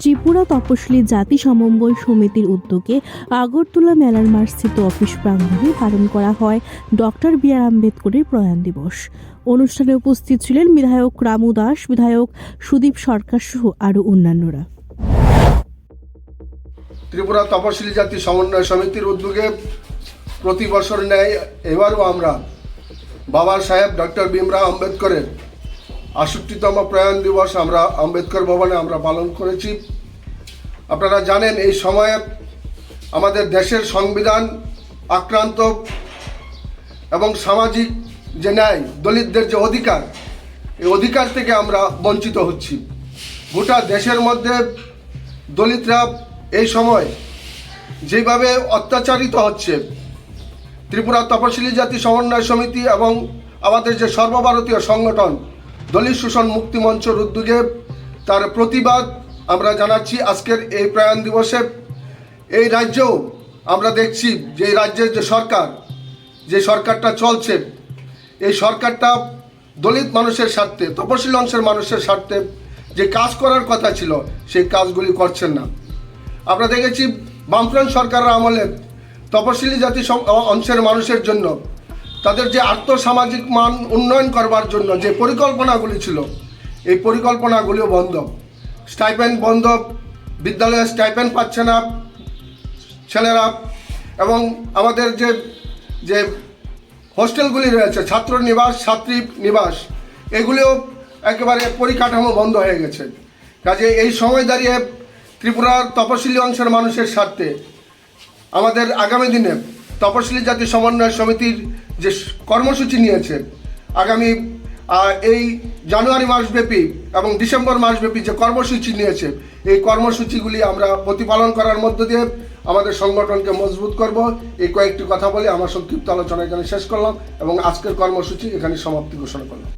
ত্রিপুরা তপশিলি জাতি সমন্বয় সমিতির উদ্যোগে আগরতলা মেলার মাঠ স্থিত অফিস প্রাঙ্গণে পালন করা হয় ডক্টর বি আর আম্বেদকরের প্রয়াণ দিবস। অনুষ্ঠানে উপস্থিত ছিলেন বিধায়ক রামু দাস, বিধায়ক সুদীপ সরকার সহ আরও অন্যান্যরা। ত্রিপুরা তপশিলি জাতি সমন্বয় সমিতির উদ্যোগে প্রতি বছর ন্যায় এবারও আমরা বাবা সাহেব ডক্টর ভীমরাও আম্বেদকরের আষট্টিতম প্রয়াণ দিবস আমরা আম্বেদকর ভবনে আমরা পালন করেছি। আপনারা জানেন এই সময়ে আমাদের দেশের সংবিধান আক্রান্ত এবং সামাজিক যে ন্যায়, দলিতদের যে অধিকার, এই অধিকার থেকে আমরা বঞ্চিত হচ্ছি। গোটা দেশের মধ্যে দলিতরা এই সময় যেভাবে অত্যাচারিত হচ্ছে, ত্রিপুরা তপশিলি জাতি সমন্বয় সমিতি এবং আমাদের যে সর্বভারতীয় সংগঠন দলিত শোষণ মুক্তি মঞ্চের উদ্যোগে তার প্রতিবাদ আমরা জানাচ্ছি আজকের এই প্রয়াণ দিবসে। এই রাজ্যেও আমরা দেখছি যে রাজ্যের যে সরকার, যে সরকারটা চলছে, এই সরকারটা দলিত মানুষের স্বার্থে, তপশিলি অংশের মানুষের স্বার্থে যে কাজ করার কথা ছিল, সেই কাজগুলি করছেন না। আমরা দেখেছি বামফ্রন্ট সরকারের আমলে তপশিলি জাতি অংশের মানুষের জন্য তাদের যে আর্থসামাজিক মান উন্নয়ন করবার জন্য যে পরিকল্পনাগুলি ছিল, এই পরিকল্পনাগুলিও বন্ধ। স্টাইপেন্ড বন্ধ, বিদ্যালয়ে স্টাইপেন্ড পাচ্ছে না ছেলেরা এবং আমাদের যে যে হোস্টেলগুলি রয়েছে ছাত্র নিবাস ছাত্রী নিবাস, এগুলিও একেবারে পরিকাঠামো বন্ধ হয়ে গেছে। কাজে এই সময় দাঁড়িয়ে ত্রিপুরার তপশিলি অংশের মানুষের স্বার্থে আমাদের আগামী দিনে তপশিলি জাতি সমন্বয় সমিতির যে কর্মসূচি নিয়েছে, আগামী এই জানুয়ারি মাসব্যাপী এবং ডিসেম্বর মাসব্যাপী যে কর্মসূচি নিয়েছে, এই কর্মসূচিগুলি আমরা প্রতিপালন করার মধ্য দিয়ে আমাদের সংগঠনকে মজবুত করব। এই কয়েকটি কথা বলে আমার সংক্ষিপ্ত আলোচনা এখানে শেষ করলাম এবং আজকের কর্মসূচি এখানে সমাপ্তি ঘোষণা করলাম।